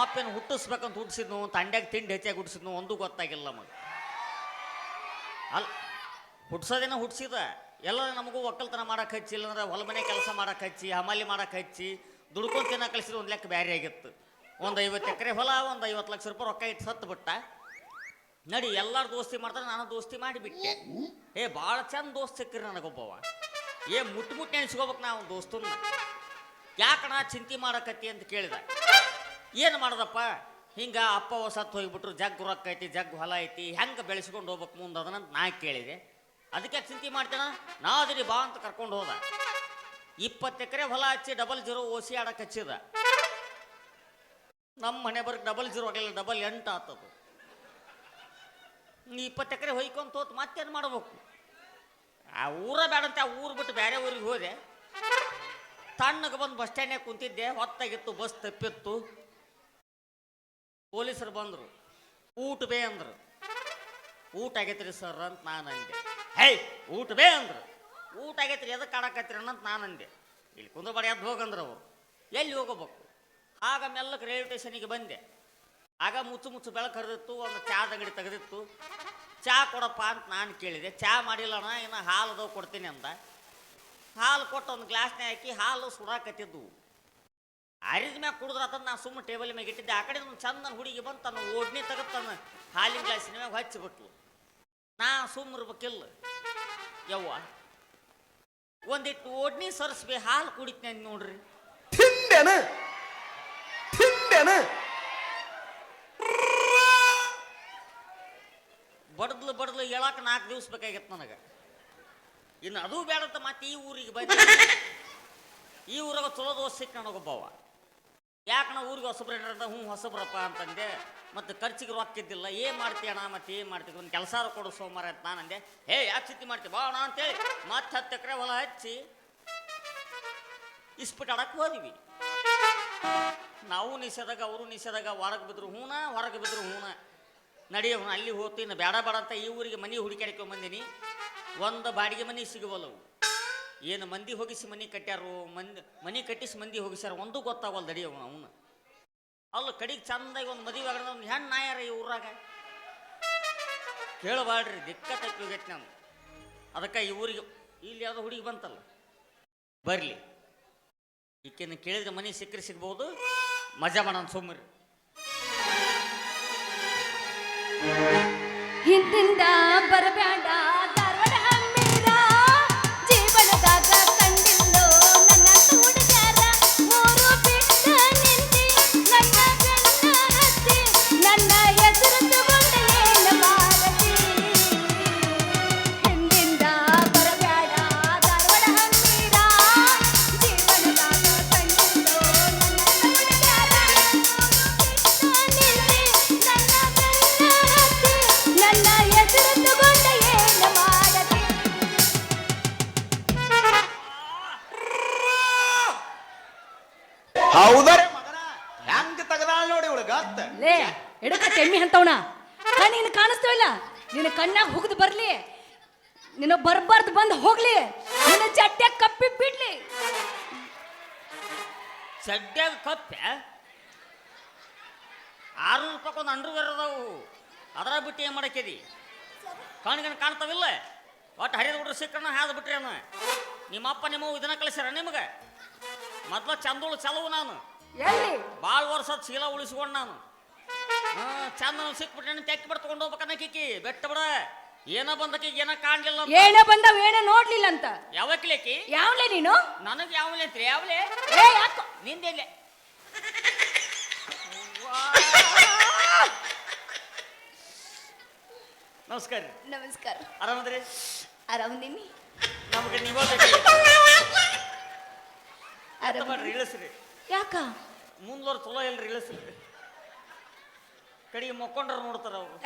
ಮಾಪೇನು ಹುಟ್ಟಿಸ್ಬೇಕಂತ ಹುಟ್ಟಿಸಿದ್ನು, ತಂಡ್ಯಾಗ ತಿಂಡಿ ಹೆಚ್ಚಾಗಿ ಹುಟ್ಟಿಸಿದ್ನು, ಒಂದು ಗೊತ್ತಾಗಿಲ್ಲ ನಮಗೆ. ಅಲ್ಲ ಹುಟ್ಸೋದೇನ ಹುಟ್ಟಿಸಿದ. ಎಲ್ಲ ನಮಗೂ ಒಕ್ಕಲ್ತನ ಮಾಡಕ್ಕೆ ಹಚ್ಚಿ, ಇಲ್ಲಂದ್ರೆ ಹೊಲ ಮನೆ ಕೆಲಸ ಮಾಡಕ್ಕೆ ಹಚ್ಚಿ, ಹಮಾಲಿ ಮಾಡಕ್ಕೆ ಹಚ್ಚಿ, ದುಡ್ಕೊಂಡು ತಿನ್ನ ಕಳಿಸಿದ ಒಂದು ಲೆಕ್ಕ ಬ್ಯಾರೆ ಆಗಿತ್ತು. ಒಂದು ಐವತ್ತು ಎಕರೆ ಹೊಲ, ಒಂದು ಐವತ್ತು ಲಕ್ಷ ರೂಪಾಯಿ ರೊಕ್ಕ ಇಟ್ಟು ಸತ್ತು ಬಿಟ್ಟ. ನಡಿ, ಎಲ್ಲಾರು ದೋಸ್ತಿ ಮಾಡ್ತಾರೆ, ನಾನು ದೋಸ್ತಿ ಮಾಡಿಬಿಟ್ಟೆ. ಏ ಭಾಳ ಚಂದ ದೋಸ್ತ್ ಸಿಕ್ಕ್ರಿ ನನಗೊಬ್ಬವ. ಏ ಮುಟ್ಟು ಮುಟ್ಟಿ ಎಣಿಸ್ಕೋಬೇಕು ನಾವು ದೋಸ್ತನ್ನ. ಯಾಕಣ ಚಿಂತೆ ಮಾಡಕತ್ತಿ ಅಂತ ಕೇಳಿದ. ಏನು ಮಾಡೋದಪ್ಪ? ಹಿಂಗೆ ಅಪ್ಪ ಸತ್ತು ಹೋಗಿಬಿಟ್ರು ಜಗ್ ರೊಕ್ಕ ಐತಿ ಜಗ್ ಹೊಲ ಐತಿ, ಹೆಂಗೆ ಬೆಳೆಸ್ಕೊಂಡು ಹೋಗ್ಬೇಕು ಮುಂದೆ ಅದನ್ನ ನಾ ಕೇಳಿದೆ. ಅದಕ್ಕೆ ಚಿಂತೆ ಮಾಡ್ತೇನೆ ನಾ ಅದಿರಿ ಬಾ ಅಂತ ಕರ್ಕೊಂಡು ಹೋದ. ಇಪ್ಪತ್ತು ಎಕರೆ ಹೊಲ ಹಚ್ಚಿ ಡಬಲ್ ಜೀರೋ ಓಸಿ ಆಡಕ್ಕೆ ಹಚ್ಚಿದ. ನಮ್ಮ ಮನೆ ಬರ್ಗೆ ಡಬಲ್ ಜೀರೋ ಆಗಲಿಲ್ಲ ಡಬಲ್ ಎಂಟು ಆತದು. ನೀ ಇಪ್ಪತ್ತು ಎಕರೆ ಹೊಯ್ಕೊಂತ ಹೋತ್ ಮತ್ತೇನು ಮಾಡ್ಬೇಕು? ಆ ಊರ ಬೇಡಂತ ಆ ಊರು ಬಿಟ್ಟು ಬೇರೆ ಊರಿಗೆ ಹೋದೆ. ತಣ್ಣಗೆ ಬಂದು ಬಸ್ ಸ್ಟ್ಯಾಂಡ್ನಾಗ ಕುಂತಿದ್ದೆ, ಹೊತ್ತಾಗಿತ್ತು, ಬಸ್ ತಪ್ಪಿತ್ತು. ಪೊಲೀಸರು ಬಂದರು. ಊಟ ಬೇ ಅಂದರು. ಊಟ ಆಗೈತ್ರಿ ಸರ್ ಅಂತ ನಾನು ಅಂದೆ. ಹೇ, ಊಟ ಬೇ ಅಂದರು. ಊಟ ಆಗೈತ್ರಿ ಎದಕ್ಕೆ ಆಡಕತ್ರಿ ಅಂತ ನಾನು ಅಂದೆ. ಇಲ್ಲಿ ಕುಂದಬಾಡಿ ಎದ್ದು ಹೋಗಂದ್ರೆ ಅವರು. ಎಲ್ಲಿ ಹೋಗಬೇಕು? ಆಗ ಮೆಲ್ಲಕ್ಕೆ ರೈಲ್ವೆ ಸ್ಟೇಷನಿಗೆ ಬಂದೆ. ಆಗ ಮುಚ್ಚು ಮುಚ್ಚು ಬೆಳಕು ಹರಿದಿತ್ತು, ಒಂದು ಚಾದ ಅಂಗಡಿ ತೆಗೆದಿತ್ತು. ಚಾ ಕೊಡಪ್ಪ ಅಂತ ನಾನು ಕೇಳಿದೆ. ಚಾ ಮಾಡಿಲ್ಲಣ್ಣ ಇನ್ನು ಹಾಲು ಕೊಡ್ತೀನಿ ಅಂದ ಹಾಲು ಕೊಟ್ಟು ಒಂದು ಗ್ಲಾಸ್ನೇ ಹಾಕಿ ಹಾಲು ಸುಡಾಕತ್ತಿದ್ದು ಅರಿದ ಮ್ಯಾಗ ಕುಡಿದ್ರ ಅದನ್ನ ನಾ ಸುಮ್ಮನೆ ಟೇಬಲ್ ಮ್ಯಾಗ ಇಟ್ಟಿದ್ದೆ. ಆ ಕಡೆ ಒಂದು ಚಂದ ಹುಡುಗಿ ಬಂತ ತನ್ನ ಓಡ್ನಿ ತೆಗೆದು ತನ್ನ ಹಾಲಿನ ಗ್ಲಾಸಿನ ಮ್ಯಾಗ ಹಚ್ಚಿಬಿಟ್ಲು ನಾ ಸುಮ್ಮ ಇರ್ಬೇಕಿಲ್ಲ. ಯವ್ವ ಒಂದಿಟ್ಟು ಓಡ್ನಿ ಸರಿಸ್ಬಿ ಹಾಲು ಕುಡಿತೀನಿ ನೋಡ್ರಿ. ತಿಂಡೆನ ತಿಂಡೆನ ಬಡದ್ಲು ಬಡದ್ಲು ಹೇಳಕ್ಕೆ ನಾಲ್ಕು ದಿವ್ಸ ಬೇಕಾಗಿತ್ತು ನನಗೆ. ಇನ್ನು ಅದು ಬೇಡಂತ ಮತ್ತೆ ಈ ಊರಿಗೆ ಬಂದ. ಈ ಊರಾಗ ಚಲೋ ದೋಸ್ತ ಸಿಕ್ಕ ನನಗೊಬ್ಬವ. ಯಾಕೆ ನಾವು ಊರಿಗೆ ಹೊಸಬ್ರು ಹ್ಞೂ ಹೊಸಬ್ರಪ್ಪ ಅಂತಂದೆ. ಮತ್ತು ಖರ್ಚಿಗೆ ರೊಕ್ಕ ಇದ್ದಿಲ್ಲ. ಏನು ಮಾಡ್ತೀಯಣ್ಣ? ಮತ್ತೆ ಏನು ಮಾಡ್ತೀವಿ ಒಂದು ಕೆಲಸ ಕೊಡು ಸೋಮವಾರ ಅಂತ ಅಂದೆ. ಹೇ, ಯಾಕೆ ಚಿತ್ತಿ ಮಾಡ್ತೀವಿ ಬಾ ಅಣ್ಣ ಅಂತೇಳಿ. ಮತ್ತೆ ಹತ್ತು ಎಕರೆ ಹೊಲ ಹಚ್ಚಿ ಇಸ್ಪಿಟ್ ಆಡಕ್ಕೆ ಹೋದಿವಿ. ನಾವು ನಿಷೇಧಾಗ ಅವರು ನಿಷೇಧಾಗ ಹೊರಗೆ ಬಿದ್ರು ಹೂನ, ಹೊರಗೆ ಬಿದ್ರು ಹೂನ. ನಡೆಯೋಣ ಅಲ್ಲಿ ಹೋಗ್ತೀನಿ. ಬೇಡ ಬೇಡ ಅಂತ ಈ ಊರಿಗೆ ಮನೆ ಹುಡುಕಾಡ್ಕೊಂಬಂದಿನಿ ಒಂದು ಬಾಡಿಗೆ ಮನೆ ಸಿಗವಲ್ಲವು. ಏನು ಮಂದಿ ಹೋಗಿಸಿ ಮನೆ ಕಟ್ಟ್ಯಾರು ಮಂದಿ, ಮನೆ ಕಟ್ಟಿಸಿ ಮಂದಿ ಹೋಗಿಸ್ಯಾರ? ಒಂದು ಗೊತ್ತಾಗಲ್ಲ ದಡಿಯವ ಅವನು ಅಲ್ಲ, ಕಡಿಗೆ ಚಂದಾಗಿ ಒಂದು ಮದುವೆ ಆಗ ಒಂದು ಹೆಣ್ಣು ನಾಯಾರ ಈ ಊರಾಗ? ಕೇಳಬಾಡ್ರಿ ದಿಕ್ಕ ತಪ್ಪಿ ಹೋಗೈತೆ ನಾನು ಅದಕ್ಕೆ ಈ ಊರಿಗೆ, ಇಲ್ಲಿ ಯಾವುದೋ ಹುಡುಗಿ ಬಂತಲ್ಲ? ಬರಲಿ. ಈಕೆನ ಕೇಳಿದ್ರೆ ಮನೆ ಸಿಕ್ಕರೆ ಸಿಗ್ಬೋದು, ಮಜಾ ಮಾಡೋಣ ಸುಮ್ಮರಿ ಹಿಂದಿಂದ ಬರಬೇಡ ಚಡ್ಡ್ಯಾಗ ಕಪ್ಪೆ. ಆರುನೂರು ರೂಪಾಯಿ ಒಂದು ಅಂಡರ್ವೇರ್ ಅದಾವು ಅದರ ಬಿಟ್ಟು ಏನು ಮಾಡಕ್ಕಿದಿ? ಕಣ್ಗಣ ಕಾಣ್ತಾವಿಲ್ಲ? ಒಟ್ಟು ಹರಿದ ಬಿಟ್ರೆ ಸಿಕ್ಕಣ್ಣ ಹಾದು ಬಿಟ್ರಿ ಅನ್ನ ನಿಮ್ಮಪ್ಪ ನಿಮ್ಮ ಇದನ್ನ ಕಳಿಸ್ಯಾರ ನಿಮಗೆ? ಮೊದ್ಲು ಚಂದಳು ಚಲವು ನಾನು. ಎಲ್ಲಿ? ಭಾಳ ವರ್ಷ ಚೀಲ ಉಳಿಸ್ಕೊಂಡು ನಾನು. ಹಾಂ ಚಂದ ಸಿಕ್ಬಿಟ್ರೆ ತೆಕ್ಕಿ ಬಿಟ್ಟು ತೊಗೊಂಡು ಹೋಗ್ಬೇಕನ್ನ ಕಿಕ್ಕಿ ಬೆಟ್ಟ ಬಿಡ. ಏನೋ ಬಂದಕ್ಕೆ ಏನೋ ಕಾಣಲಿಲ್ಲ. ಏನ ಬಂದವ ಏನ ನೋಡ್ಲಿಲ್ಲ ಅಂತ. ಯಾವಕ್ಲೇಕಿ ಯಾವ್ಲೆ ನೀನು? ನನಗೆ ಯಾವ್ಲೆ ಅಂತ್ರಿ ಯಾವ್ಲೆ? ಏ ಯಾಕೋ? ನಿಂದೆಲ್ಲೆ ನಮಸ್ಕಾರ. ನಮಸ್ಕಾರ. ಆರಾಮದ್ರಿ? ಆರಾಮದೀನಿ. ನಮಗೆ ನೀವೇ ಮಾಡ್ರಿ ಇಳಿಸ್ರಿ. ಯಾಕ? ಮುಂದೋರ್ ಚಲೋ ಇಲ್ರಿ ಇಳಿಸ್ರಿ. ಕಡೆಗೆ ಮಕ್ಕೊಂಡ್ರ ನೋಡ್ತಾರ ಅವರು!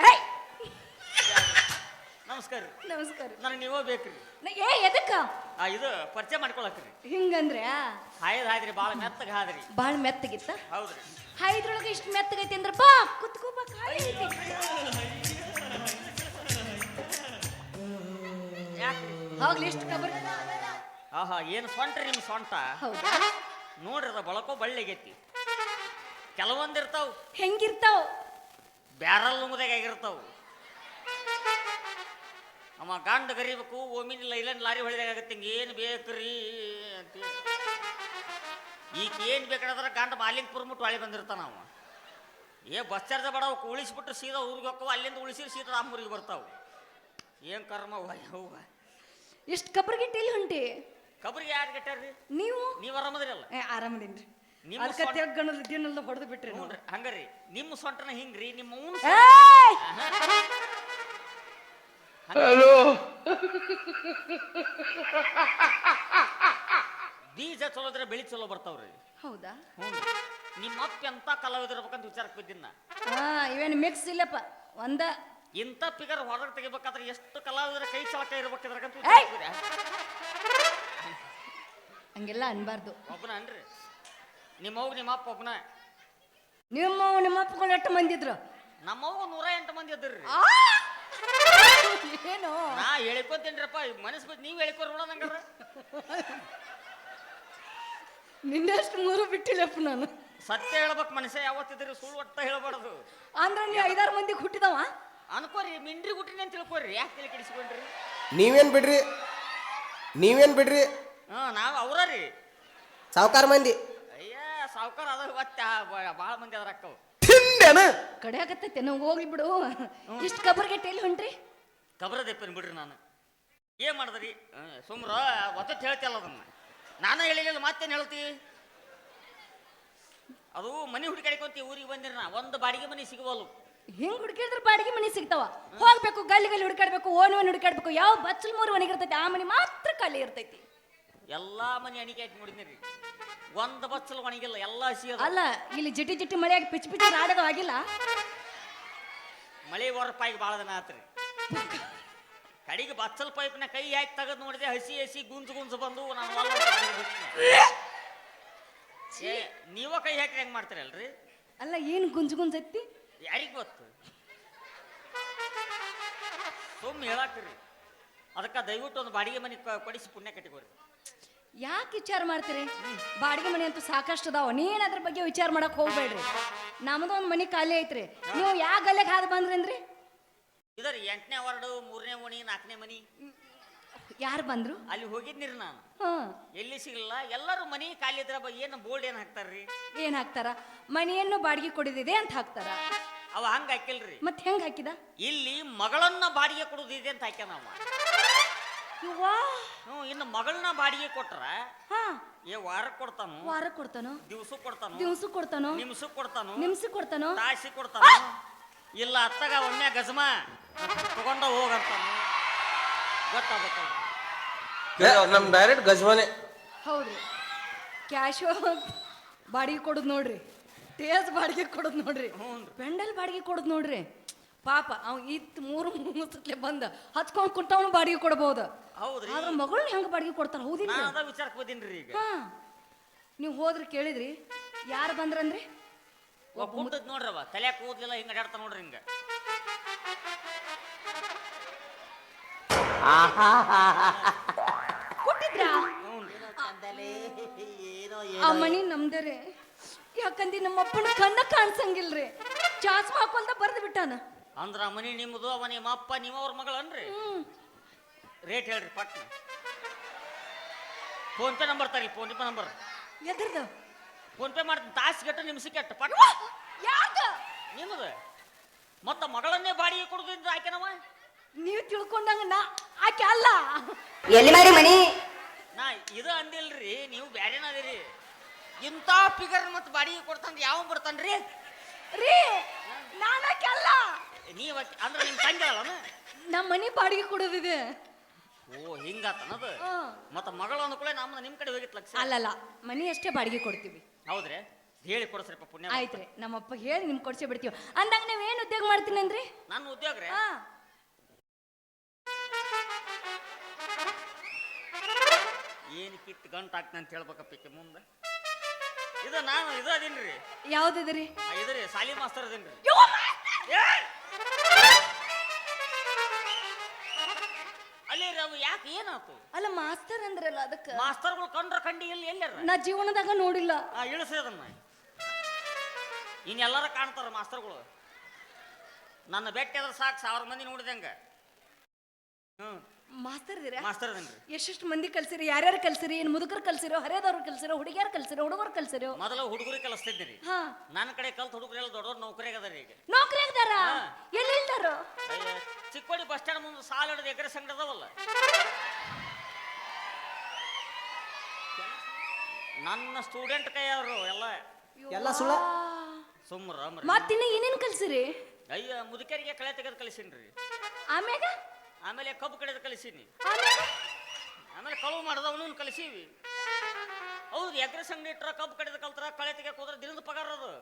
ನಮಸ್ಕಾರ ರೀ. ನಮಸ್ಕಾರ ನನಗೆ ನೀವು ಬೇಕ್ರಿ. ನ- ಏ ಎದಕ್ಕ? ಆ ಇದು ಪರಿಚಯ ಮಾಡ್ಕೊಳಕ್ರಿ. ಹಿಂಗಂದ್ರೆ? ಹಾಯ್ದು ಹಾಯ್ದ್ರಿ ಭಾಳ ಮೆತ್ತಗೆ ಹಾದ್ರಿ ಬಾಳ ಮೆತ್ತಗಿತ್ತ? ಹೌದ್ರಿ. ಹಾಯ್ದ್ರೊಳಗೆ ಇಷ್ಟು ಮೆತ್ತಗೈತಿ ಅಂದ್ರೆ ಬಾ ಕುತ್ಕೋ ಬಾ ಖಾಲಿ ಐತಿ. ಯಾಕ್ರಿ? ಹೋಗ್ಲಿ ಇಷ್ಟು ಕಬರ್? ಆಹಾ ಏನು ಸೊಂಟ್ರಿ ನಿಮ್ಮ ಸೊಂಟ? ಹೌದಾ? ನೋಡ್ರಿ ಅದ ಬಳಕೋ ಬಳ್ಳಿಗೈತಿ. ಕೆಲವೊಂದು ಇರ್ತಾವ. ಹೆಂಗಿರ್ತಾವ? ಬ್ಯಾರಲ್ ನುಂಗದಾಗ ಆಗಿರ್ತಾವ. ಅವ ಗಂಡ ಗರಿಬೇಕು ಓಮಿನಿಲ್ಲ ಇಲ್ಲ ಲಾರಿ ಹೊಳಿದಾಗ ಆಗತ್ತೆ ಏನು ಬೇಕ್ರಿ ಅಂತ ಈಗ ಏನು ಬೇಕಾದ್ರೆ ಗಂಡ ಮಾಲಿಂಗ್ಪುರ ಮುಟ್ಟು ಹೊಳಿ ಬಂದಿರ್ತಾನ ಅವ. ಏ ಬಸ್ ಚಾರ್ಜ್ ಬೇಡ ಅವಕ್ಕೆ ಉಳಿಸ್ಬಿಟ್ಟು ಸೀದಾ ಊರಿಗೆ ಹೋಗ್ತಾವ ಅಲ್ಲಿಂದ ಉಳಿಸಿ ಸೀದಾ ರಾಮೂರಿಗೆ ಬರ್ತಾವ. ಏನು ಕರ್ಮ ಹೋಗ ಇಷ್ಟು ಕಬ್ರಿಗಿಟ್ಟು ಎಲ್ಲಿ ಹೊಂಟಿ? ಕಬ್ರಿಗೆ ಯಾರು ಗಿಟ್ಟಾರ್ರಿ? ನೀವು? ನೀವು ಆರಾಮದಿರಲ್ಲ? ಏ ಆರಾಮದೇನ್ರಿ. ನಿಮ್ಮ ದಿನಲ್ಲ ಹೊಡೆದು ಬಿಟ್ರಿ ನೋಡಿ ನೋಡ್ರಿ ಹಂಗರಿ ನಿಮ್ಮ ಸೊಂಟನ ಹಿಂಗ್ರಿ ನಿಮ್ಮ ಅವ್ನ ಏಯ್! ಬೀಜ ಚಲೋದ್ರೆ ಬೆಳಿ ಚಲೋ ಬರ್ತಾವ್ರಿ. ಹೌದಾ? ಹ್ಞೂ. ನಿಮ್ಮ ಅಪ್ಪ ಎಂತ ಕಲಾವಿದಿರ್ಬೇಕಂತ ವಿಚಾರಕ್ಕೆ ಬಿದ್ದಿನ ಹಾ ಇವೇನು ಮಿಕ್ಸ್ ಇಲ್ಲಪ್ಪ ಒಂದ. ಇಂಥ ಫಿಗರ್ ಹೊರಗೆ ತೆಗಿಬೇಕಾದ್ರೆ ಎಷ್ಟು ಕಲಾವಿದರ ಕೈ ಚಳಕ ಇರ್ಬೇಕಿದ್ರಕಂತ ಏಯ್! ವಿಚಾರಿಸ್ತೀರಾ? ಹಂಗೆಲ್ಲ ಅನ್ಬಾರ್ದು. ಒಬ್ಬನ ಅನ್ರಿ. ನಿಮ್ಮ ಅವ್ಗ ನಿಮ್ಮ ಅಪ್ಪ ಒಬ್ಬನ ನಿಮ್ಮ ನಿಮ್ಮ ಅಪ್ಪಗಳು ಎಷ್ಟು ಮಂದಿದ್ರು ನಮ್ಮ ಅವ್ಗ ನೂರ ಎಂಟು ಮಂದಿ ಇದ್ರಿ ಆ! ಏನು? ನಾ ಹೇಳ್ಕೊತೇನ್ರಪ್ಪ ಮನಸ್ಸು ಬಿಟ್ಟು ನೀವು ಹೇಳಿಕೊರ್ ನೋಡ ನಂಗಾರ ನಿನ್ನಷ್ಟು ಮೂರು ಬಿಟ್ಟಿಲ್ಲಪ್ಪ ನಾನು. ಸತ್ಯ ಹೇಳ್ಬೇಕು ಮನುಷ್ಯ ಯಾವತ್ತಿದ್ರಿ ಸುಳ್ಳು ಒಟ್ಟ ಹೇಳ್ಬಾರ್ದು. ಅಂದ್ರೆ ನೀ ಐದಾರು ಮಂದಿ ಹುಟ್ಟಿದವ? ಅನ್ಕೋರಿ ಮಿಂಡ್ರಿ ಗುಟ್ಟಿನ ಅಂತ ತಿಳ್ಕೊರಿ ಯಾಕೆ ತಲೆ ಕೆಡಿಸ್ಕೊಂಡ್ರಿ? ನೀವೇನ್ ಬಿಡ್ರಿ? ನೀವೇನ್ ಬಿಡ್ರಿ? ಹಾ ನಾವು ಅವ್ರ ರೀ. ಸಾವುಕಾರ ಮಂದಿ. ಅಯ್ಯ ಸಾವ್ಕಾರ ಅದ ಒತ್ತ ಭಾಳ ಮಂದಿ ಅದ್ರ ಅಕ್ಕವು. ತಿಂದೇನ ಕಡೆ ಆಗತ್ತೈತೆ ನಾವು ಹೋಗ್ಲಿ ಬಿಡು. ಇಷ್ಟು ಕಬರ್ಗೆಟ್ ಎಲ್ಲಿ ಹೊಂಟ್ರಿ. ಕಬರದೆಪ್ಪನ್ ಬಿಡ್ರಿ ನಾನು. ಏನ್ ಮಾಡಿದ್ರಿ? ಸುಮ್ರ ಒತ್ತತ್ತು ಹೇಳ್ತಿಯಲ್ಲ ಅದನ್ನ. ನಾನು ಹೇಳಿಲ್ಲ ಮತ್ತೇನು ಹೇಳ್ತಿ? ಅದು ಮನೆ ಹುಡುಕಾಡಿಕೊಂತಿ ಊರಿಗೆ ಬಂದಿರ ನಾ ಒಂದು ಬಾಡಿಗೆ ಮನೆ ಸಿಗವಲ್ಲು ಹಿಂಗ್ ಹುಡುಕಿದ್ರೆ ಬಾಡಿಗೆ ಮನೆ ಸಿಗ್ತಾವ. ಹೋಗ್ಬೇಕು ಗಲ್ಲಿ ಗಲ್ಲಿ ಹುಡುಕಾಡ್ಬೇಕು ಓಣಿ ಓಣಿ ಹುಡುಕಾಡ್ಬೇಕು ಯಾವ ಬಚ್ಚಲ್ ಮೂರು ಮನೆಗೆ ಇರ್ತೈತಿ ಆ ಮನೆ ಮಾತ್ರ ಖಾಲಿ ಇರ್ತೈತಿ. ಎಲ್ಲಾ ಮನೆ ಅಣಿಕೆ ಹಾಕಿ ನೋಡಿದ್ರಿ ಒಂದು ಬಚ್ಚಲು ಒಣಗಿಲ್ಲ ಎಲ್ಲ ಹಸಿ ಅದ ಅಲ್ಲ ಇಲ್ಲಿ ಜಿಟಿ ಜಿಟಿ ಮಳೆಯಾಗಿ ಪಿಚ್ ಪಿಚ್ ಆಡೋದು ಆಗಿಲ್ಲ. ಮಳೆ ಹೊರಪಾಯಿಗೆ ಭಾಳ ದಿನ ಆತ್ರಿ. ಕಡೆಗೆ ಬಚ್ಚಲ್ ಪೈಪ್ನ ಕೈ ಯಾಕೆ ತೆಗೆದು ನೋಡಿದೆ? ಹಸಿ ಹಸಿ ಗುಂಜು ಗುಂಜು ಬಂದು ನಾನು ನೀವ ಕೈ ಹಾಕಿ ಹೆಂಗ್ ಮಾಡ್ತೀರಲ್ರಿ? ಅಲ್ಲ ಏನು ಗುಂಜು ಗುಂಜತ್ತಿ ಯಾರಿಗ ಗೊತ್ತು? ಸುಮ್ ಹೇಳಾಕ್ರಿ. ಅದಕ್ಕ ದಯವಿಟ್ಟು ಒಂದು ಬಾಡಿಗೆ ಮನೆ ಕೊಡಿಸಿ ಪುಣ್ಯ ಕಟ್ಟಿಕೊಡ್ರಿ. ಯಾಕೆ ವಿಚಾರ ಮಾಡ್ತೀರಿ? ಬಾಡಿಗೆ ಮನೆ ಅಂತೂ ಸಾಕಷ್ಟು ಅದಾವ. ನೀನ್ ಅದ್ರ ಬಗ್ಗೆ ವಿಚಾರ ಮಾಡಕ್ ಹೋಗ್ಬೇಡ್ರಿ. ನಮ್ದು ಒಂದು ಮನೆ ಖಾಲಿ ಐತ್ರಿ. ನೀವು ಯಾವ ಗಲ್ಲೆಗೆ ಹಾದು ಬಂದ್ರೇನ್ರಿ ಇದರಿ ಎಂಟನೇ ವಾರ್ಡು ಮೂರನೇ ಮನಿ ನಾಲ್ಕನೇ ಮನಿ. ಯಾರು ಬಂದ್ರು? ಅಲ್ಲಿ ಹೋಗಿದ್ನಿರಿ ನಾನು. ಎಲ್ಲಿ ಸಿಗಲಿಲ್ಲ? ಎಲ್ಲರೂ ಮನಿ ಖಾಲಿ ಇದ್ರ ಬ- ಏನು ಬೋರ್ಡ್ ಏನು ಹಾಕ್ತಾರ್ರಿ? ಏನ್ ಹಾಕ್ತಾರ? ಮನೆಯನ್ನು ಬಾಡಿಗೆ ಕೊಡಿದಿದೆ ಅಂತ ಹಾಕ್ತಾರ. ಅವ ಹಂಗ ಹಾಕಿಲ್ರಿ. ಮತ್ತೆ ಹೆಂಗ್ ಹಾಕಿದ? ಇಲ್ಲಿ ಮಗಳನ್ನ ಬಾಡಿಗೆ ಕೊಡುದಿದೆ ಅಂತ ಹಾಕ್ಯಾನ ಅವ. ಹ್ಞೂ ಇನ್ನು ಮಗಳನ್ನ ಬಾಡಿಗೆ ಕೊಟ್ರ ಹಾ. ಏ ವಾರಕ್ಕೆ ಕೊಡ್ತಾನು. ವಾರ ಕೊಡ್ತಾನೋ. ದಿವಸ ಕೊಡ್ತಾನು. ದಿವ್ಸ ಕೊಡ್ತಾನೋ. ನಿಮ್ಸಕ್ಕೆ ಕೊಡ್ತಾನು. ನಿಮ್ಸಿ ಕೊಡ್ತಾನೋ. ತಾಸಿ ಕೊಡ್ತಾನು. ಇಲ್ಲ ಅತ್ತಗ ಒಮ್ಮೆ ಗಜಮ ತಗೊಂಡ ಹೋಗಂತ ಗೊತ್ತಾಗುತ್ತ ನಮ್ ಡೈರೆಕ್ಟ್ ಗಜಮನೆ. ಹೌದ್ರಿ. ಕ್ಯಾಶು ಬಾಡಿಗೆ ಕೊಡುದು ನೋಡ್ರಿ. ಟೇಸ್ ಬಾಡಿಗೆ ಕೊಡುದು ನೋಡ್ರಿ. ಪೆಂಡಲ್ ಬಾಡಿಗೆ ಕೊಡುದು ನೋಡ್ರಿ. ಪಾಪ ಅವ್ ಇತ್ ಮೂರು ಮೂಸತ್ಲೆ ಬಂದ ಹಚ್ಕೊಂಡ್ ಕುಂತವನು ಬಾಡಿಗೆ ಕೊಡಬಹುದು ಹೌದ್ರಿ. ಆದ್ರ ಮಗಳನ್ನ ಹೆಂಗ್ ಬಾಡಿಗೆ ಕೊಡ್ತಾರ ಹೌದಿಲ್ಲ ವಿಚಾರಕ್ಕೆ ಬಂದಿನ್ರಿ ಈಗ. ಹಾ. ನೀವು ಹೋದ್ರಿ ಕೇಳಿದ್ರಿ. ಯಾರು ಬಂದ್ರಂದ್ರಿ? ಒಬ್ಬ ನೋಡ್ರವ ತಲೆ ಕೂದಲಿಲ್ಲ ಹಿಂಗ ಅಡ್ಯಾಡ್ತಾ ನೋಡ್ರಿ ಹಿಂಗ. ಕೊಟ್ಟಿದ್ರಾ? ಆ ಮನಿ ನಮ್ದರೆ. ಯಾಕಂದಿ ನಮ್ಮಪ್ಪನ ಕಣ್ಣ ಕಾಣ್ಸಂಗಿಲ್ರಿ. ಚಾಸ್ಮ ಹಾಕೊಂತ ಬರ್ದು ಬಿಟ್ಟಾನ. ಅಂದ್ರ ಆ ಮನಿ ನಿಮ್ಮದು ಅವ ನಿಮ್ಮ ಅಪ್ಪ ನಿಮ್ಮ ಅವ್ರ ಮಗಳನ್ರಿ ಹ್ಮ್. ರೇಟ್ ಹೇಳ್ರಿ ಪಟ್ನ. ಫೋನ್ ಪೇ ನಂಬರ್ ತರಿ ಫೋನ್ ಪೇ ನಂಬರ್. ಎದ್ರದ? ಫೋನ್ ಪೇ ಮಾಡ್ತೀನಿ. ತಾಸು ಕೆಟ್ಟ ನಿಮಿಷ ಕೆಟ್ಟ ಪಟ್ ಯಾಕ ನಿಮ್ಮದು ಮತ್ತ ಮಗಳನ್ನೇ ಬಾಡಿಗೆ ಕೊಡುದಿದ್ರೆ ಆಕೆನವ? ನೀವು ತಿಳ್ಕೊಂಡಂಗ ನಾ ಆಕೆ ಅಲ್ಲ. ಎಲ್ಲಿ ಮಾರಿ ಮನಿ ನಾ ಇದು ಅಂದಿಲ್ರಿ ನೀವು ಬ್ಯಾರೇನ ಅದಿರಿ. ಇಂಥ ಫಿಗರ್ ಮತ್ತೆ ಬಾಡಿಗೆ ಕೊಡ್ತಾನ ಯಾವ ಬರ್ತಾನ್ರಿ? ರೀ ನಾನು ಆಕೆ ಅಲ್ಲ. ನೀವ್ ಆಕಿ- ಅಂದ್ರೆ ನಿಮ್ ತಂಗಿ ಅಲ್ಲ ನಮ್ಮ ಮನೆ ಬಾಡಿಗೆ ಕೊಡೋದಿದೆ ಓ ಹಿಂಗಾತನದು ಮತ್ತೆ ಮತ್ತ ಮಗಳು ಅಂದ್ಕೂಳೆ ನಮ್ಮ ನಿಮ್ ಕಡೆ ಹೋಗಿತ್ ಲಕ್ಷ ಅಲ್ಲಲ್ಲ ಮನಿ ಅಷ್ಟೇ ಬಾಡಿಗೆ ಕೊಡ್ತೀವಿ. ಹೌದ್ರಿ? ಹೇಳಿ ಕೊಡ್ಸ್ರಿಪ್ಪ ಪುಣ್ಯ ಆಯ್ತ್ರಿ ನಮ್ಮಪ್ಪ ಹೇಳಿ ನಿಮ್ಗೆ ಕೊಡ್ಸೇ ಬಿಡ್ತೀವಿ. ಅಂದಾಗ ಏನು ಉದ್ಯೋಗ ಮಾಡ್ತೀನಿ ಅಂದ್ರಿ? ನನ್ನ ಉದ್ಯೋಗ ರೀ? ಹಾಂ. ಏನು ಕಿತ್ತು ಗಂಟು ಹಾಕ್ತೀನಿ ಅಂತ ಹೇಳ್ಬೇಕಪ್ಪ ಈಕೆ ಮುಂದೆ? ಇದು ನಾನು ಇದು ಅದೀನ್ರಿ. ಯಾವ್ದಿದ್ರಿ ಇದ್ರಿ ಇದು ರೀ ಸಾಲಿ ಮಾಸ್ತರ್ ಅದೀನಿ ರೀ ರೀ ಅವು ಯಾಕೆ ಏನಾಯ್ತು? ಅಲ್ಲ ಮಾಸ್ತರ್ ಅಂದ್ರಲ್ಲ ಅದಕ್ಕೆ. ಮಾಸ್ತರ್ಗಳು ಕಂಡ್ರ ಕಂಡಿ ಎಲ್ಲಿ ಎಲ್ಲರ ನಾ ಜೀವನದಾಗ ನೋಡಿಲ್ಲ. ಆ ಇಳಿಸಿ ಅದನ್ನ. ಇನ್ನೆಲ್ಲರ ಕಾಣ್ತಾರ ಮಾಸ್ತರ್ಗಳು. ನನ್ನ ಬೆಟ್ಟ ಅದ್ರ ಸಾಕು ಸಾವಿರ ಮಂದಿ ನೋಡಿದಂಗ ಹ್ಮ್. ಮಾಸ್ತರ್ ಇದೀರಾ ಮಾಸ್ತರ್ ಅದನ್ರಿ ಎಷ್ಟೆಷ್ಟು ಮಂದಿ ಕಲ್ಸಿರಿ? ಯಾರ್ಯಾರು ಕಲ್ಸಿರಿ? ಏನ್ ಮುದುಕರು ಕಲ್ಸಿರೋ ಹರಿಯದವ್ರು ಕಲ್ಸಿರೋ ಹುಡುಗಿಯರು ಕಲ್ಸಿರೋ ಹುಡುಗರು ಕಲ್ಸಿರೋ? ಮೊದಲ ಹುಡುಗರು ಕಲಿಸ್ತಿದ್ದೀರಿ. ಹಾ. ನನ್ನ ಕಡೆ ಕಲ್ತ ಹುಡುಗರು ಎಲ್ಲ ದೊಡ್ಡ ದೊಡ್ಡ ನೌಕರಿ ಆಗದಾರ ಈಗ. ನೌಕರಿ ಆಗ್ದಾರ ಎಲ್ಲಿ ಇಲ್ದಾರೋ ಚಿಕ್ಕೋಡಿ ಬಸ್ ಸ್ಟ್ಯಾಂಡ್ ಮುಂದೆ ಸಾಲ ಹಿಡಿದು ಎಕರೆ ಸಂಗಡ ಅದಾವಲ್ಲ? ನನ್ನ ಸ್ಟೂಡೆಂಟ್ ಕೈಯವರು ಎಲ್ಲ. ಎಲ್ಲ ಸುಳ್ಳ? ಸುಮ್ಮರ ಮತ್ತಿನ್ನ ಏನೇನ್ ಕಲ್ಸಿರಿ? ಅಯ್ಯ ಮುದುಕರಿಗೆ ಕಳೆ ತೆಗೆದು ಕಲಿಸೀನ್ರಿ. ಆಮ್ಯಾಗ? ಆಮೇಲೆ ಕಬ್ಬು ಕಡೆದು ಕಲಿಸೀನಿ. ಆಮೇಲೆ ಕಳುವು ಮಾಡಿದವನು ಕಲಿಸೀವಿ. ಹೌದು ಎಕರೆ ಸಂಗಡಿ ಇಟ್ರ ಕಬ್ಬು ಕಡೆದು ಕಲ್ತರ ಕಳೆ ತೆಗಿಯಕ್ ಹೋದ್ರೆ ದಿನದ ಪಗಾರ ಅದು.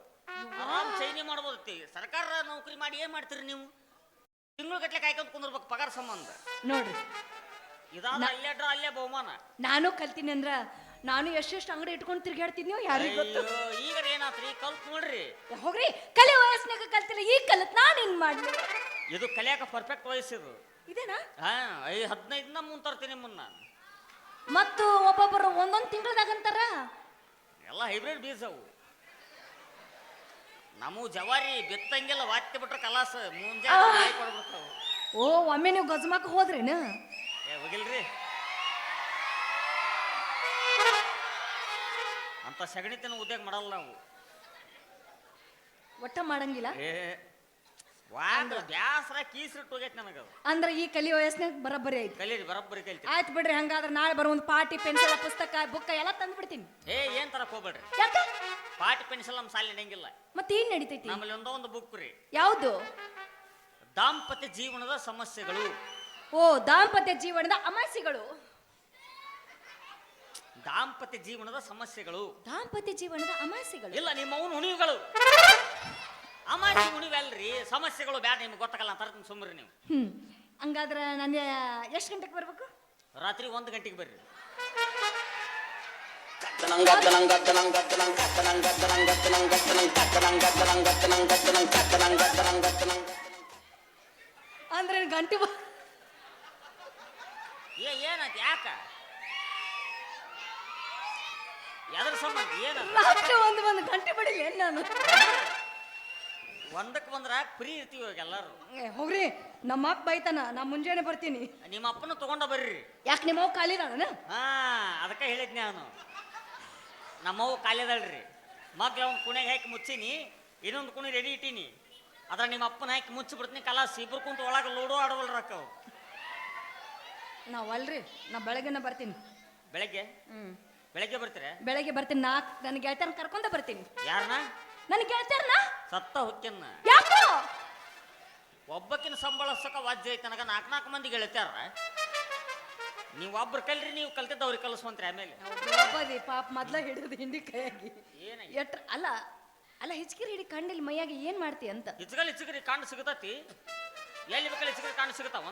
ಆರಾಮ್ ಚೈನಿ ಮಾಡ್ಬೋದತ್ತಿ. ಸರ್ಕಾರ ನೌಕರಿ ಮಾಡಿ ಏನ್ ಮಾಡ್ತೀರಿ ನೀವು? ತಿಂಗಳು ಗಟ್ಲೆ ಕಾಯ್ಕೊಂತ ಕುಂದಿರ್ಬೇಕು ಪಗಾರ ಸಂಬಂಧ. ನೋಡ್ರಿ. ಇದಾದ ಅಲ್ಲೇ ಅಡ್ರ ಅಲ್ಲೇ ಬಹುಮಾನ. ನಾನು ಕಲ್ತೀನಿ ಅಂದ್ರ ನಾನು ಎಷ್ಟೆಷ್ಟು ಅಂಗಡಿ ಇಟ್ಕೊಂಡು ತಿರ್ಗಾಡ್ತಿದ್ನೋ ಯಾರಿಗ್ ಗೊತ್ತು? ಅಯ್ಯೋ, ಈಗ ಏನಾತ್ರಿ? ಕಲ್ತ್ ನೋಡ್ರಿ. ಹೋಗ್ರಿ. ಕಲೆ ವಯಸ್ಸಿನಾಗ ಕಲ್ತಿಲ್ಲ ಈಗ ಕಲತ್ ನಾನು ಏನ್ ಮಾಡ್ಲಿ? ಇದು ಕಲಿಯಾಕ ಪರ್ಫೆಕ್ಟ್ ವಯಸ್ಸಿದು ಇದೇನಾ? ಹಾ ಐ ಹದಿನೈದನ್ನ ದಿನ ಮುಂದ್ ತರ್ತೀನಿ ಮುನ್ನ ಮತ್ತು ಒಬ್ಬೊಬ್ಬರು ಒಂದೊಂದು ತಿಂಗಳದಾಗ ಅಂತಾರ? ಎಲ್ಲ ಹೈಬ್ರಿಡ್ ಬೀಜ ಅವು. ನಮ್ಮವು ಜವಾರಿ ಬಿತ್ತಂಗಿಲ್ಲ ವಾತ್ತಿ ಬಿಟ್ರೆ ಕಲಾಸ ಮುಂಜಾನೆ ಕಾಯಿ ಕೊಡ್ಬಿಡ್ತಾವು. ಓ ಒಮ್ಮೆ ನೀವು ಗಜ್ಮಾಕ ಹೋದ್ರೇನ? ಏ ಹೋಗಿಲ್ರಿ. ಅಂತ ಸಗಣಿ ತಿನ್ನ ಉದ್ಯೋಗ ಮಾಡಲ್ಲ ನಾವು. ಒಟ್ಟ ಮಾಡಂಗಿಲ್ಲ? ಏ ವಾಂದ್ರ ಬ್ಯಾಸರ ಕೀಸ್ರಿಟ್ಟು ಹೋಗೈತೆ ನನಗದು ಅಂದ್ರ ಈ ಕಲಿ ವಯಸ್ಸಿನಾಗ ಬರಬ್ಬರಿ ಐತಿ. ಕಲೀರಿ ಬರೋಬ್ಬರಿ ಆಯ್ತು ಬಿಡ್ರಿ ಹಂಗಾದ್ರೆ ನಾಳೆ ಬರೋ ಒಂದು ಪಾಟಿ ಪೆನ್ಸಿಲ್ ಪುಸ್ತಕ ಬುಕ್ಕ ಎಲ್ಲ ತಂದು ಬಿಡ್ತೀನಿ. ಏ ಏನ್ ತರಕ್ ಹೋಗ್ಬೇಡ್ರಿ? ಯಾಕ? ಪಾಟಿ ಪೆನ್ಸಿಲ್ ನಮ್ಮ ಸಾಲಿ ನಡೆಯಂಗಿಲ್ಲ ಮತ್ತೆ ಏನ್ ನಡೀತೈತಿ? ನಮ್ಮಲ್ಲಿ ಒಂದೋ ಒಂದು ಬುಕ್ ರೀ. ಯಾವುದು? ದಾಂಪತ್ಯ ಜೀವನದ ಸಮಸ್ಯೆಗಳು. ಓ ದಾಂಪತ್ಯ ಜೀವನದ ಅಮಾಸಿಗಳು ದಾಂಪತ್ಯ ಜೀವನದ ಸಮಸ್ಯೆಗಳು. ದಾಂಪತ್ಯ ಜೀವನದ ಅಮಾಸಿಗಳು ಇಲ್ಲ ನಿಮ್ಮ ಅವನು ಹುಣಿವುಗಳು. ಅಮಾಸಿ ಹುಣಿವಲ್ರಿ ಸಮಸ್ಯೆಗಳು ಬ್ಯಾಡ ನಿಮ್ಗೆ ಗೊತ್ತಾಗಲ್ಲ ಅಂತ ಸುಮ್ರಿ ನೀವು ಹ್ಮ್ ಹಂಗಾದ್ರೆ ನಾನು ಎಷ್ಟು ಗಂಟೆಗೆ ಬರ್ಬೇಕು ರಾತ್ರಿ ಒಂದು ಗಂಟೆಗೆ ಬರ್ರಿ ಅಂದ್ರೆ ಗಂಟೆ ಬ- ಏ ಏನಂತ ಯಾಕ ಎದ್ರ ಸಂಬಂಧ ಏನಂತ ರಾತ್ರಿ ಒಂದು ಒಂದು ಗಂಟೆ ಬಡಿಲಿ ಏನ್ ನಾನು ಒಂದಕ್ಕೆ ಬಂದ್ರೆ ಫ್ರೀ ಇರ್ತೀವಿ ಇವಾಗ ಎಲ್ಲರೂ. ಏ, ಹೋಗ್ರಿ. ನಮ್ಮ ಅಪ್ಪ ಬೈತಾನ ನಾ ಮುಂಜಾನೆ ಬರ್ತೀನಿ. ನಿಮ್ಮ ಅಪ್ಪನ ತಗೊಂಡ ಬರ್ರಿ. ಯಾಕೆ ನಿಮ್ಮ ಕಾಲಿದಾನ ಖಾಲಿ ನಾನು ಹಾ ಅದಕ್ಕೆ ಹೇಳಿದ್ನಿ ನಾನು. ನಮ್ಮವ್ವ ಕಾಲಿದಳ್ರಿ ಮಗ್ಲ ಒಂದು ಕುಣೆಗೆ ಹಾಕಿ ಮುಚ್ಚೀನಿ ಇನ್ನೊಂದು ಕುಣಿ ರೆಡಿ ಇಟ್ಟೀನಿ. ಅದ್ರ ನಿಮ್ಮ ಅಪ್ಪನ ಹಾಕಿ ಮುಚ್ಚಿ ಬಿಡ್ತೀನಿ ಕಲಾ ಇಬ್ರು ಕುಂತ ಒಳಗೆ ಲೂಡೋ ಆಡವಲ್ರ ಅಕ್ಕವು ನಾವು ಅಲ್ರಿ ನಾ ಬೆಳಗ್ಗೆನ ಬರ್ತೀನಿ. ಬೆಳಗ್ಗೆ? ಹ್ಮ್. ಬೆಳಗ್ಗೆ ಬರ್ತೀರ? ಬೆಳಗ್ಗೆ ಬರ್ತೀನಿ. ನಾ ನನ್ನ ಗೆಳತಿಯರ್ನ ಕರ್ಕೊಂಡ ಬರ್ತೀನಿ. ಯಾರನ್ನ ನನ್ನ ಗೆಳತಿಯರ್ನ ಸತ್ತ ಹುಕ್ಕಿನ ಒಬ್ಬಕ್ಕಿನ ಒಬ್ಬಕಿನ ಸಂಬಳಸಕ ವಾಜ್ಯ ಐತೆ ನನಗ ನಾಲ್ಕು ನಾಲ್ಕು ಮಂದಿ ಗೆಳತ್ಯಾರ. ನೀವು ಒಬ್ರು ಕಲ್ರಿ ನೀವು ಕಲ್ತಿದ್ದವ್ರಿಗೆ ಕಲಿಸ್ವಂತ್ರಿ ಆಮೇಲೆ. ಒಬ್ಬದಿ ಪಾಪ ಮೊದ್ಲ ಹಿಡಿದು ಹಿಂಡಿ ಕೈಯಾಗಿ. ಏನಾಗಿ ಎಟ್ರ ಅಲ್ಲ ಅಲ್ಲ ಹಿಚ್ಕಿರಿ ಹಿಡಿ ಕಂಡಿಲ್ ಮೈಯಾಗಿ ಏನ್ ಮಾಡ್ತಿ ಅಂತ. ಇಚ್ಗಲ್ ಇಚ್ಗರಿ ಕಾಣ್ ಸಿಗತತಿ. ಎಲ್ಲಿ ಬೇಕಲ್ಲಿ ಇಚ್ಗರಿ ಕಾಣ್ ಸಿಗತಾವ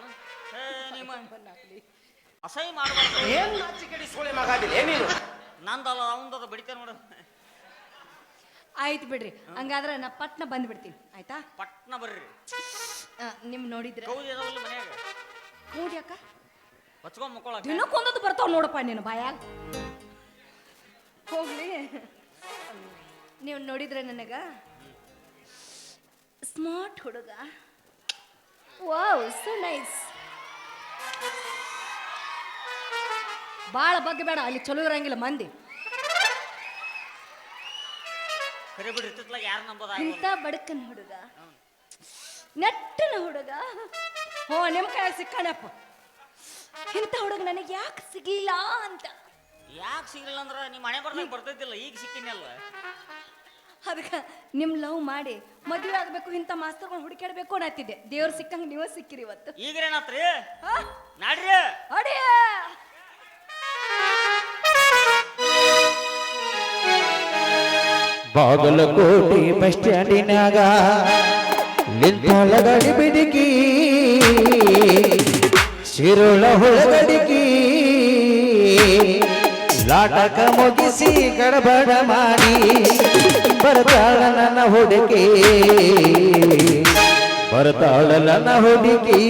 ನಿಮ್ಮ ಅಸಹ್ಯ ಮಾಡಬಾರ್ದು ಏನ್ ನಾಚಿಕೆಡಿ ಸೋಳೆ ಮಗಾದಿಲ್ಲ ಏನಿದು ನಂದಲ್ಲ ಅವಂದದ ಬಡಿತೇನೆ ನೋಡು. ಆಯ್ತು ಬಿಡ್ರಿ. ಹಂಗಾದ್ರೆ ನಾ ಪಟ್ನ ಬಂದ್ಬಿಡ್ತೀನಿ. ಆಯ್ತಾ? ಪಟ್ನ ಬರ್ರಿ. ಆ, ನಿಮ್ ನೋಡಿದ್ರೆ. ಕೌದಿ ಮನ್ಯಾಗ. ಯಾಕ? ಹೊಚ್ಕೊಂಡ್ ಮುಕ್ಕೊಳಕ ದಿನಕ್ಕೊಂದದ್ದು ಬರ್ತಾವ ನೋಡಪ್ಪ ನೀನು ಬಾಯಾಗ. ಹೋಗ್ಲಿ. ನೀವು ನೋಡಿದ್ರೆ ನನಗ ಸ್ಮಾರ್ಟ್ ಹುಡುಗ. ವಾವ್ ಸೊ ನೈಸ್ ಭಾಳ ಬಗ್ಗೆ ಬೇಡ ಅಲ್ಲಿ ಚಲೋ ಇರಂಗಿಲ್ಲ ಮಂದಿ. ಕರಿ ಬಿಡ್ರಿ ಯಾರು ನಂಬೋದ ಇಂಥ ಬಡಕನ್ ಹುಡುಗ. ನೆಟ್ಟನ ಹುಡುಗ. ಹೋ ನಿಮ್ಮ ಕೈ ಸಿಕ್ಕಣಪ್ಪ. ಇಂಥ ಹುಡುಗ ನನಗೆ ಯಾಕೆ ಸಿಗಿಲ್ಲ ಅಂತ. ಯಾಕೆ ಸಿಗಲಿಲ್ಲ ಅಂದ್ರ ನಿಮ್ಮ ಮನೆ ಬರ್ದಾಗ ಬರ್ತೈತಿಲ್ಲ ಈಗ ಸಿಕ್ಕಿನಲ್ಲ ಅದಕ್ಕೆ ನಿಮ್ ಲವ್ ಮಾಡಿ ಮದುವೆ ಆಗ್ಬೇಕು ಇಂಥ ಮಾಸ್ತರ್ಗಳು ಹುಡುಕಾಡ್ಬೇಕು ಅನ್ನತ್ತಿದ್ದೆ. ದೇವ್ರು ಸಿಕ್ಕಂಗೆ ನೀವೇ ಸಿಕ್ಕಿರಿ ಇವತ್ತು. ಈಗ್ರೇನಾತ್ರಿ? ಹಾ? ನಾಡ್ರಿ? ಅಡಿ ಬಾಗಲಕೋಟೆ ಬಸ್ ಸ್ಟ್ಯಾಂಡಿನಾಗ ನಿಂತಾಳ ಗಡಿ ಬಿಡಿಕಿ ಶಿರುಳ ಹುಳಗಡಿಕಿ ಲಾಟಕ ಮುಗಿಸಿ ಗಡಬಡ ಮಾಡಿ ಬರ್ತಾಳ ನನ್ನ ಹುಡುಕಿ ಬರ್ತಾಳ ನನ್ನ ಹುಡುಕಿ.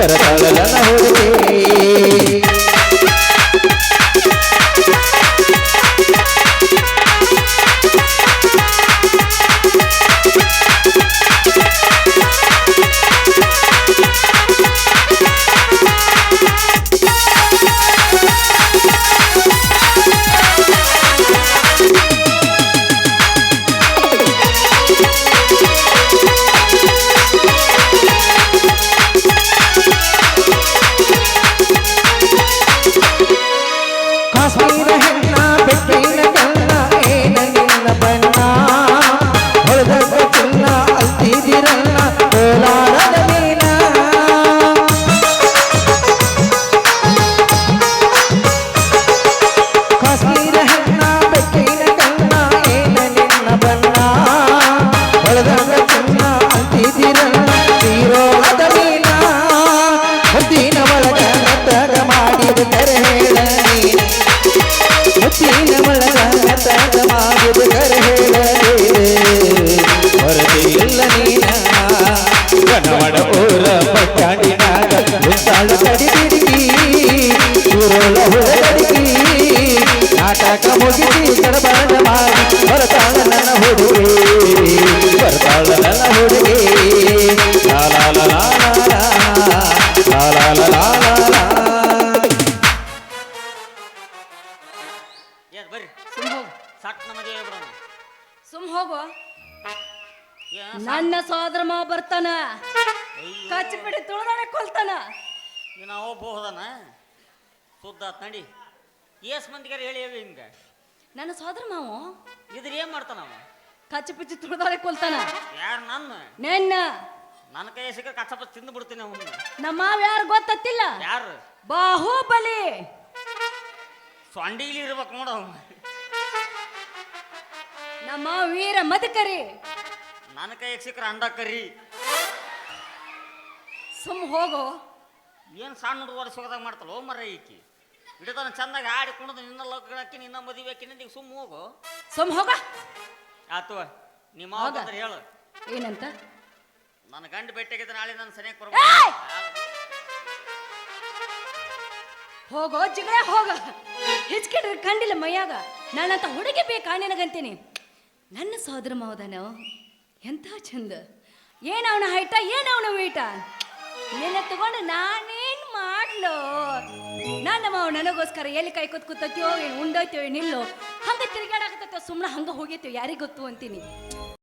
ಶರತಳನ ಹೋದ ಹೆಣ್ಣ ಬಿಟ್ಟಿನ ಕಲ್ಲ ಏನ ನಿನ್ನ ನಾವು ಹೋದನ? ಸುದ್ದಾತ್ ನಡಿ. ಏಸ್ ಮಂದಿಗಾರ ಹೇಳಿ ಹೇಳಿ ಹಿಂಗ. ನನ್ನ ಸೋದರ ಮಾವು? ಇದ್ರ ಏನ್ ಮಾಡ್ತಾನವ ಕಚ್ಚಿ ಪಿಚ್ಚಿ ತುಳಿದಾಳೆ ಕೊಲ್ತಾನ. ಯಾರು ನನ್ನ? ನೆನ್ನ. ನನ್ನ ಕೈ ಸಿಕ್ಕ ಪಚ್ಚಿ ತಿಂದು ಬಿಡ್ತೀನಿ ಅವನ್ನ. ನಮ್ಮ ಮಾವ ಯಾರು ಗೊತ್ತಿಲ್ಲ ಯಾರು? ಬಾಹುಬಲಿ. ಸೊಂಡಿಲಿ ಇರ್ಬೇಕು ನೋಡ ಅವ ನಮ್ಮ ಮಾವ ವೀರ ಮದಕರಿ. ನನ್ನ ಕೈ ಸಿಕ್ಕರ ಅಂಡ ಕರಿ ಸುಮ್ ಹೋಗು. ಏನು ಸಣ್ಣ ಹುಡುಗ ವರ್ಷದಾಗ ಮಾಡ್ತಲ್ಲ ಓ ಮರ ಈಕಿ. ಇಡತನ ಚಂದಾಗಿ ಆಡಿ ಕುಣದು ನಿನ್ನ ಲಗ್ನಕ್ಕೆ ನಿನ್ನ ಮದುವೆ ಆಕಿ ನಿನ್ನ ಸುಮ್ಮ ಹೋಗು. ಸುಮ್ ಹೋಗ. ಆತು ನಿಮ್ಮ ಹೌದಾ? ಹೇಳು. ಏನಂತ? ನನ್ನ ಗಂಡ ಭೇಟಿಯಾಗಿದ್ದ ನಾಳೆ ನನ್ನ ಸನಿಯಕ್ಕೆ ಏಯ್! ಬರ್ಬೋದು ಹೋಗೋ ಜಿಗಳೆ ಹೋಗ. ಹೆಚ್ಕಿಟ್ರೆ ಕಂಡಿಲ್ಲ ಮೈಯಾಗ. ನಾನಂತ ಹುಡುಗಿ ಬೇಕಾ ನಿನಗಂತೀನಿ? ನನ್ನ ಸೋದರ ಮಾವದನು? ಎಂಥ ಚಂದ. ಏನವನ ಹೈಟ ಏನವನ ವೀಟ? ನಿನ್ನ ತಗೊಂಡು ನಾನೇನ್ ಮಾಡ್ಲೋ ನನ್ನಮ್ಮ ನನಗೋಸ್ಕರ ಎಲ್ಲಿ ಕೈ ಕೂತ್ ಕೂತತ್ಯೋ ಏನು ಉಂಡೈತ್ಯೋ ನಿಲ್ಲು. ಹಂಗ ತಿರುಗಾಡಕತ್ತೋ ಸುಮ್ಮನೆ ಹಂಗ ಹೋಗೈತೋ ಯಾರಿಗ್ ಗೊತ್ತು ಅಂತೀನಿ.